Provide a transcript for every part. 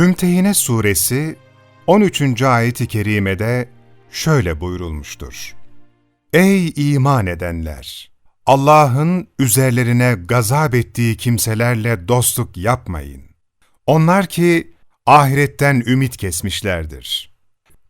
Mümtehine Suresi 13. ayet-i kerimede şöyle buyurulmuştur. Ey iman edenler! Allah'ın üzerlerine gazap ettiği kimselerle dostluk yapmayın. Onlar ki ahiretten ümit kesmişlerdir.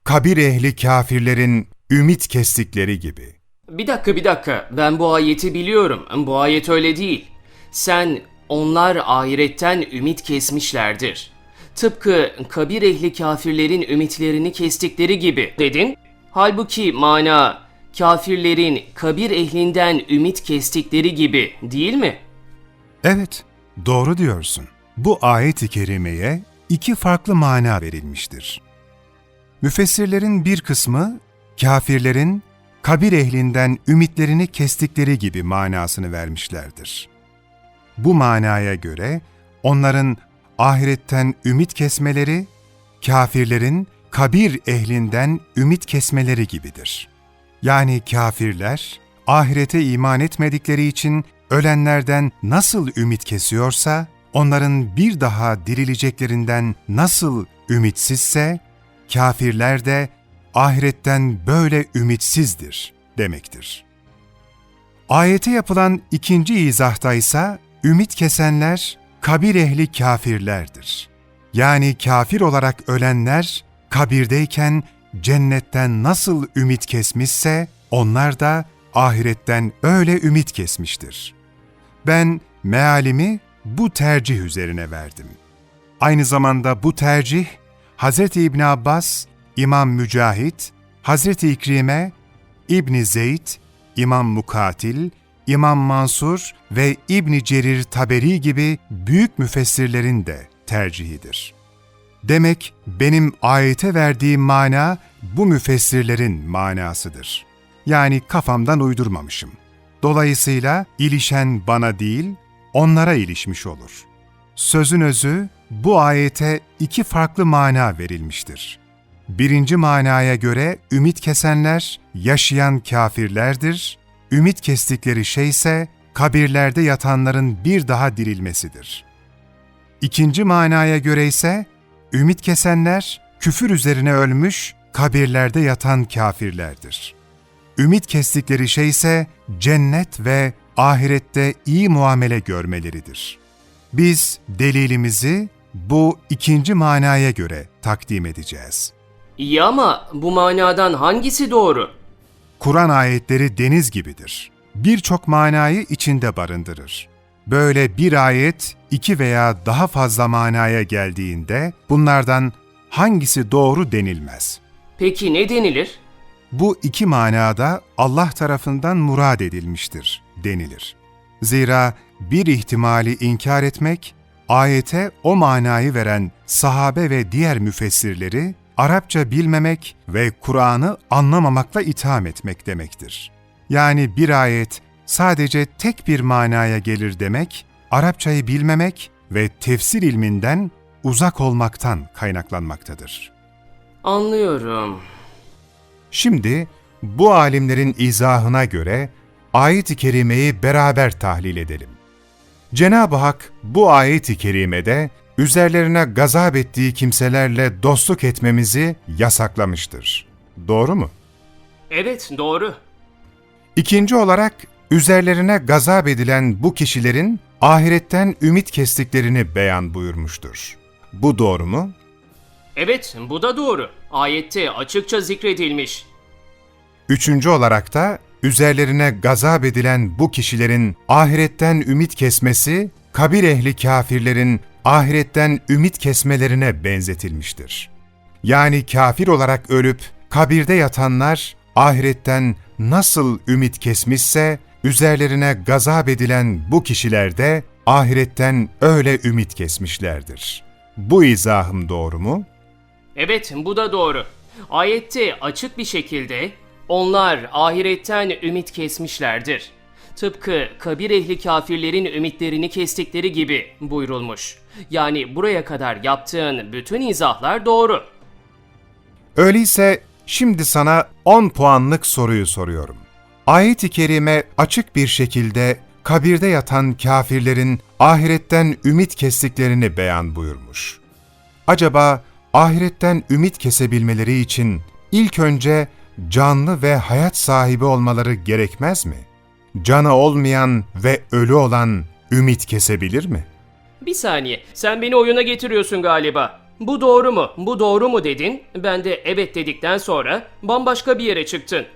Kabir ehli kafirlerin ümit kestikleri gibi. Bir dakika bir dakika ben bu ayeti biliyorum. Bu ayet öyle değil. Sen onlar ahiretten ümit kesmişlerdir. Tıpkı kabir ehli kafirlerin ümitlerini kestikleri gibi dedin. Halbuki mana kafirlerin kabir ehlinden ümit kestikleri gibi değil mi? Evet, doğru diyorsun. Bu ayet-i kerimeye iki farklı mana verilmiştir. Müfessirlerin bir kısmı, kafirlerin kabir ehlinden ümitlerini kestikleri gibi manasını vermişlerdir. Bu manaya göre onların ahiretten ümit kesmeleri, kafirlerin kabir ehlinden ümit kesmeleri gibidir. Yani kafirler, ahirete iman etmedikleri için ölenlerden nasıl ümit kesiyorsa, onların bir daha dirileceklerinden nasıl ümitsizse, kafirler de ahiretten böyle ümitsizdir demektir. Ayete yapılan ikinci izahta ise ümit kesenler kabir ehli kafirlerdir. Yani kafir olarak ölenler kabirdeyken cennetten nasıl ümit kesmişse onlar da ahiretten öyle ümit kesmiştir. Ben mealimi bu tercih üzerine verdim. Aynı zamanda bu tercih Hz. İbn Abbas, İmam Mücahit, Hz. İkrime, İbn Zeyd, İmam Mukatil, İmam Mansur ve İbn Cerir Taberi gibi büyük müfessirlerin de tercihidir. Demek benim ayete verdiğim mana bu müfessirlerin manasıdır. Yani kafamdan uydurmamışım. Dolayısıyla ilişen bana değil, onlara ilişmiş olur. Sözün özü, bu ayete iki farklı mana verilmiştir. Birinci manaya göre ümit kesenler, yaşayan kafirlerdir, ümit kestikleri şey ise kabirlerde yatanların bir daha dirilmesidir. İkinci manaya göre ise ümit kesenler, küfür üzerine ölmüş, kabirlerde yatan kafirlerdir. Ümit kestikleri şey ise cennet ve ahirette iyi muamele görmeleridir. Biz delilimizi bu ikinci manaya göre takdim edeceğiz. İyi ama bu manadan hangisi doğru? Kur'an ayetleri deniz gibidir. Birçok manayı içinde barındırır. Böyle bir ayet iki veya daha fazla manaya geldiğinde bunlardan hangisi doğru denilmez. Peki ne denilir? Bu iki manada Allah tarafından murad edilmiştir denilir. Zira bir ihtimali inkar etmek, ayete o manayı veren sahabe ve diğer müfessirleri Arapça bilmemek ve Kur'an'ı anlamamakla itham etmek demektir. Yani bir ayet sadece tek bir manaya gelir demek, Arapçayı bilmemek ve tefsir ilminden uzak olmaktan kaynaklanmaktadır. Anlıyorum. Şimdi bu alimlerin izahına göre ayet-i kerimeyi beraber tahlil edelim. Cenab-ı Hak bu ayet-i kerimede üzerlerine gazap ettiği kimselerle dostluk etmemizi yasaklamıştır. Doğru mu? Evet doğru. İkinci olarak üzerlerine gazap edilen bu kişilerin ahiretten ümit kestiklerini beyan buyurmuştur. Bu doğru mu? Evet bu da doğru. Ayette açıkça zikredilmiş. Üçüncü olarak da üzerlerine gazap edilen bu kişilerin ahiretten ümit kesmesi, kabir ehli kafirlerin ahiretten ümit kesmelerine benzetilmiştir. Yani kafir olarak ölüp kabirde yatanlar ahiretten nasıl ümit kesmişse, üzerlerine gazap edilen bu kişiler de ahiretten öyle ümit kesmişlerdir. Bu izahım doğru mu? Evet bu da doğru. Ayette açık bir şekilde onlar ahiretten ümit kesmişlerdir. Tıpkı kabir ehli kafirlerin ümitlerini kestikleri gibi buyurulmuş. Yani buraya kadar yaptığın bütün izahlar doğru. Öyleyse şimdi sana 10 puanlık soruyu soruyorum. Ayet-i kerime açık bir şekilde kabirde yatan kafirlerin ahiretten ümit kestiklerini beyan buyurmuş. Acaba ahiretten ümit kesebilmeleri için ilk önce canlı ve hayat sahibi olmaları gerekmez mi? Canı olmayan ve ölü olan ümit kesebilir mi? Bir saniye, sen beni oyuna getiriyorsun galiba. Bu doğru mu, bu doğru mu dedin, ben de evet dedikten sonra bambaşka bir yere çıktın.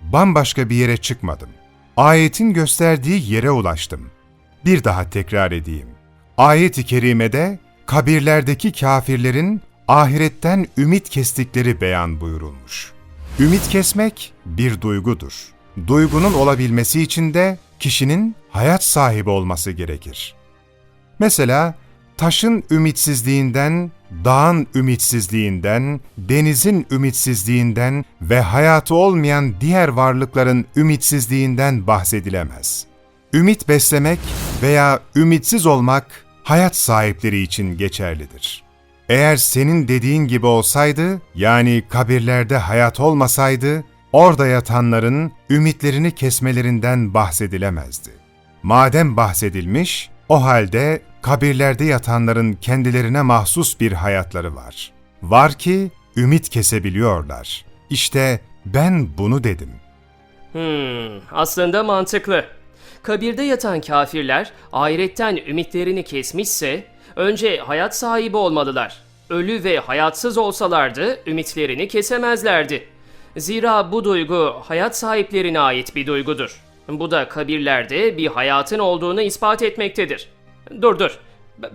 Bambaşka bir yere çıkmadım. Ayetin gösterdiği yere ulaştım. Bir daha tekrar edeyim. Ayet-i kerimede kabirlerdeki kafirlerin ahiretten ümit kestikleri beyan buyurulmuş. Ümit kesmek bir duygudur. Duygunun olabilmesi için de kişinin hayat sahibi olması gerekir. Mesela taşın ümitsizliğinden, dağın ümitsizliğinden, denizin ümitsizliğinden ve hayatı olmayan diğer varlıkların ümitsizliğinden bahsedilemez. Ümit beslemek veya ümitsiz olmak hayat sahipleri için geçerlidir. Eğer senin dediğin gibi olsaydı, yani kabirlerde hayat olmasaydı, orada yatanların ümitlerini kesmelerinden bahsedilemezdi. Madem bahsedilmiş, o halde kabirlerde yatanların kendilerine mahsus bir hayatları var. Var ki ümit kesebiliyorlar. İşte ben bunu dedim. Hmm, aslında mantıklı. Kabirde yatan kafirler ahiretten ümitlerini kesmişse önce hayat sahibi olmalılar. Ölü ve hayatsız olsalardı ümitlerini kesemezlerdi. Zira bu duygu hayat sahiplerine ait bir duygudur. Bu da kabirlerde bir hayatın olduğunu ispat etmektedir. Dur dur.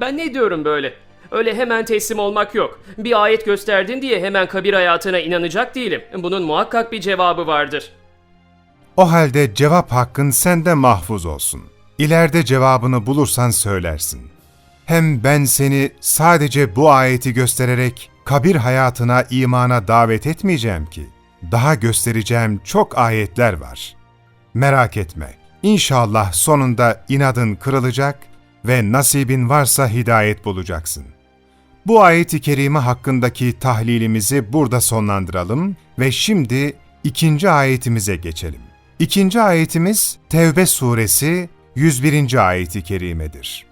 Ben ne diyorum böyle? Öyle hemen teslim olmak yok. Bir ayet gösterdin diye hemen kabir hayatına inanacak değilim. Bunun muhakkak bir cevabı vardır. O halde cevap hakkın sende mahfuz olsun. İleride cevabını bulursan söylersin. Hem ben seni sadece bu ayeti göstererek kabir hayatına imana davet etmeyeceğim ki. Daha göstereceğim çok ayetler var. Merak etme. İnşallah sonunda inadın kırılacak ve nasibin varsa hidayet bulacaksın. Bu ayeti kerime hakkındaki tahlilimizi burada sonlandıralım ve şimdi ikinci ayetimize geçelim. İkinci ayetimiz Tevbe suresi 101. ayeti kerimedir.